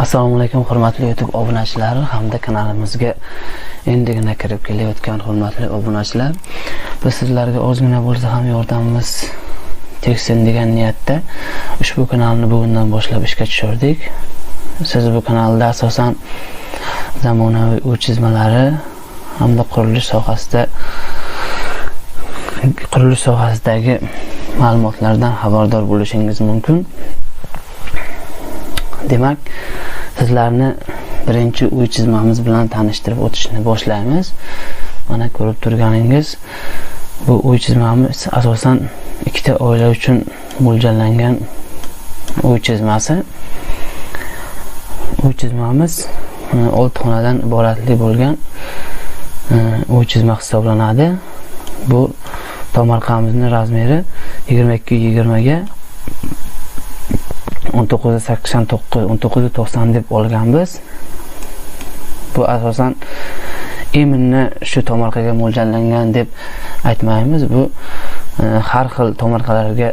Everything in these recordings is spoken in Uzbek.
assalomu alaykum hurmatli youtube obunachilari hamda kanalimizga endigina kirib kelayotgan hurmatli obunachilar. Biz sizlarga ozgina bo'lsa ham yordamimiz tegsin degan niyatda ushbu kanalni bugundan boshlab ishga tushirdik. Siz bu kanalda asosan zamonaviy uy chizmalari hamda qurilish sohasida qurilish sohasidagi ma'lumotlardan xabardor bo'lishingiz mumkin. Demak sizlarni birinchi uy chizmamiz bilan tanishtirib o'tishni boshlaymiz. Mana ko'rib turganingiz bu uy chizmamiz asosan ikkita oila uchun mo'ljallangan uy chizmasi. Uy chizmamiz e, olti xonadan iboratli bo'lgan e, uy chizma hisoblanadi. Bu tomorqamizni razmeri yigirma ikki yigirmaga o'n to'qqiz yuz sakson to'qqiz o'n to'qqiz yuz to'qson deb olganmiz. Bu asosan именно shu tomorqaga mo'ljallangan deb aytmaymiz. Bu e, har xil tomorqalarga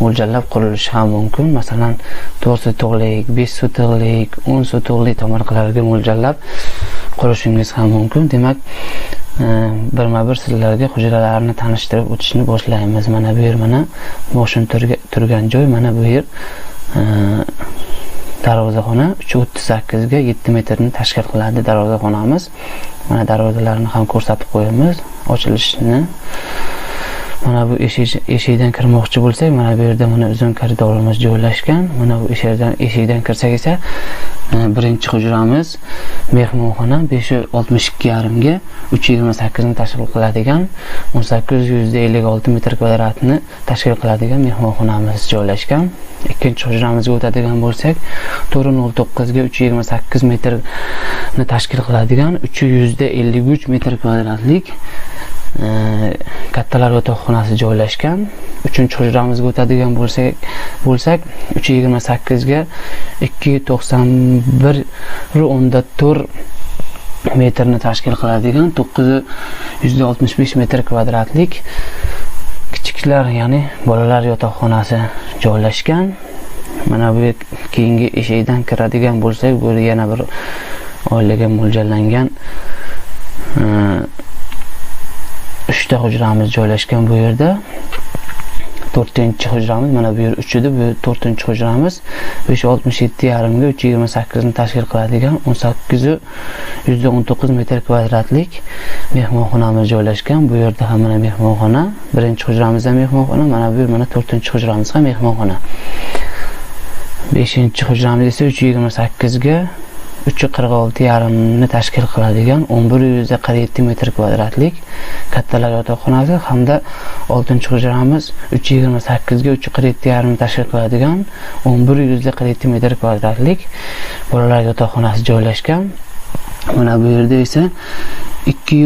mo'ljallab qurilishi ham mumkin. Masalan to'rt sotixlik besh sotixlik o'n sotixlik tomorqalarga mo'ljallab qurishingiz ham mumkin. Demak e, birma bir sizlarga hujralarni tanishtirib o'tishni boshlaymiz. Mana bu yer mana boshim turgan joy mana bu yer darvozaxona uch o'ttiz sakkizga yetti metrni tashkil qiladi darvozaxonamiz. Mana darvozalarni ham ko'rsatib qo'yamiz. Ochilishini mana bu eshikdan kirmoqchi bo'lsak mana bu yerda mana uzun koridorimiz joylashgan. Mana bu eshikdan eshikdan kirsak esa birinchi hujramiz mehmonxona besh yuz oltmish ikki yarimga uch yuz yigirma sakkizni tashkil qiladigan o'n sakkiz yuz ellik olti metr kvadratni tashkil qiladigan mehmonxonamiz joylashgan. Ikkinchi hujramizga o'tadigan bo'lsak to'rt nol to'qqizga uch yuz yigirma sakkiz metrni tashkil qiladigan uch yuzda ellik uch metr kvadratlik kattalar yotoqxonasi joylashgan. Uchinchi hujramizga o'tadigan bo'lsak bo'lsak uch yuz yigirma sakkizga ikki yuz to'qson bir o'nda to'rt metrni tashkil qiladigan to'qqiz yuz oltmish besh metr kvadratlik kichiklar ya'ni bolalar yotoqxonasi joylashgan. Mana bu keyingi eshikdan kiradigan bo'lsak bu yana bir oilaga mo'ljallangan uchta hujramiz joylashgan bu yerda to'rtinchi hujramiz mana bu yer uch edi bu to'rtinchi hujramiz besh oltmish yetti yarimga uch yigirma tashkil qiladigan o'n sakkizu yuzda o'n to'qqiz metr kvadratlik mehmonxonamiz joylashgan bu yerda ham mana mehmonxona birinchi hujramiz ham mana bu mana to'rtinchi hujramiz ham mehmonxona. Beshinchi hujramiz esa uch yigirma sakkizga uch yuz qirq olti yarimni tashkil qiladigan o'n bir yuz qirq yetti metr kvadratlik kattalar yotoqxonasi hamda oltinchi hujramiz uch yuz yigirma sakkizga uch yuz qirq yetti yarimni tashkil qiladigan o'n bir yuz qirq yetti metr kvadratlik bolalar yotoqxonasi joylashgan. Mana bu yerda esa ikki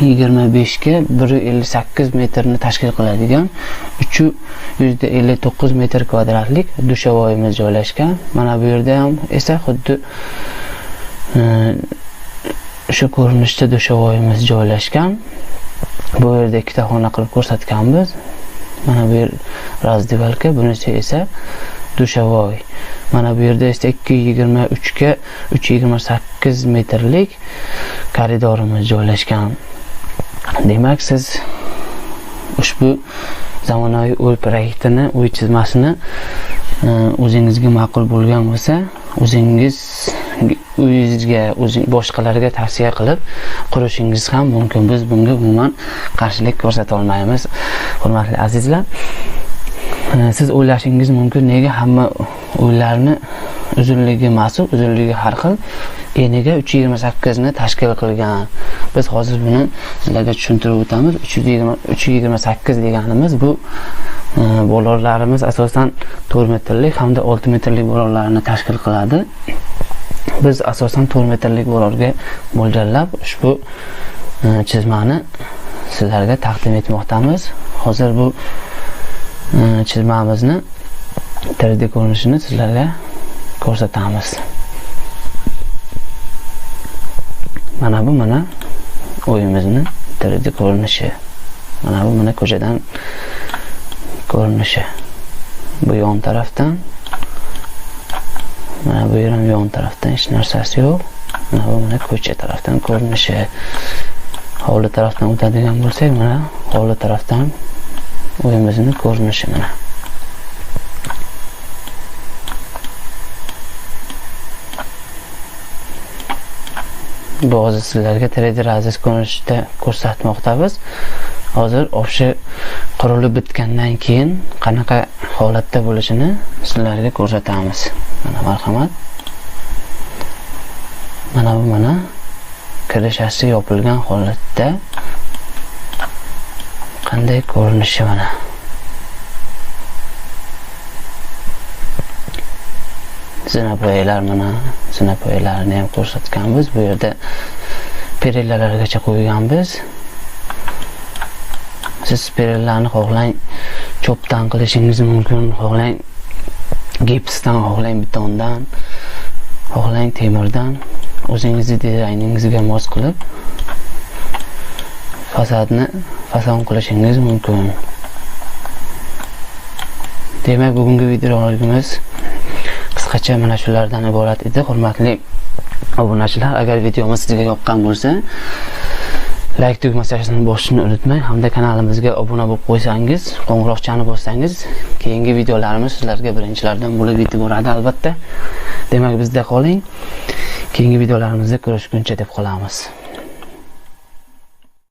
yigirma beshga bir yuz ellik sakkiz metrni tashkil qiladigan uch yuzda ellik to'qqiz metr kvadratlik dushovoyimiz joylashgan. Mana bu yerda ham esa xuddi e, shu ko'rinishda dushovoyimiz joylashgan. Bu yerda ikkita xona qilib ko'rsatganmiz. Mana bu yer razdivalka bunisi esa dushovoy. Mana bu yerda esa ikki yuz yigirma uchga uch yuz yigirma sakkiz metrlik koridorimiz joylashgan. Demak siz ushbu zamonaviy uy proyektini uy chizmasini e, o'zingizga ma'qul bo'lgan bo'lsa o'zingiz uyingizga o'zing boshqalarga tavsiya qilib qurishingiz ham mumkin. Biz bunga umuman qarshilik ko'rsata olmaymiz hurmatli azizlar. E, siz o'ylashingiz mumkin. Nega hamma uylarni uzunligi mas'ul uzunligi har xil eniga uch yuz yigirma sakkizni tashkil qilgan. Biz hozir buni sizlarga tushuntirib o'tamiz uch yuz yigirma uch yuz yigirma sakkiz deganimiz bu e, bolalarimiz bolorlarimiz asosan to'rt metrlik hamda olti metrlik bolorlarni tashkil qiladi. Biz asosan to'rt metrlik bolorga mo'ljallab ushbu e, chizmani sizlarga taqdim etmoqdamiz. Hozir bu e, chizmamizni 3d ko'rinishini sizlarga ko'rsatamiz. Mana bu mana uyimizni 3d ko'rinishi mana bu mana ko'chadan ko'rinishi bu yon tarafdan mana bu yer ham yon tarafdan hech narsasi yo'q mana bu mana ko'cha tarafdan ko'rinishi hovli tarafdan o'tadigan bo'lsak mana hovli tarafdan uyimizni ko'rinishi mana bu hozir sizlarga 3D razis ko'rinishida ko'rsatmoqdamiz. Hozir o'sha qurilib bitgandan keyin qanaqa holatda bo'lishini sizlarga ko'rsatamiz. Mana marhamat. Mana bu mana kirishasi yopilgan holatda qanday ko'rinishi mana. Zinapoyalar mana zinapoyalarni ham ko'rsatganmiz. Bu yerda perillalargacha qo'yganmiz. Siz perillarni xohlang cho'pdan qilishingiz mumkin. Xohlang gipsdan xohlang betondan xohlang temirdan. O'zingizni dizayningizga mos qilib fasadni fason qilishingiz mumkin. Demak bugungi videolarimiz qisqacha mana shulardan iborat edi? Hurmatli obunachilar agar videomiz sizga yoqqan bo'lsa layk tugmasini bosishni unutmang. Hamda kanalimizga obuna bo'lib qo'ysangiz qo'ng'iroqchani bossangiz keyingi videolarimiz sizlarga birinchilardan bo'lib yetib boradi albatta. Demak bizda qoling. Keyingi videolarimizda ko'rishguncha deb qolamiz.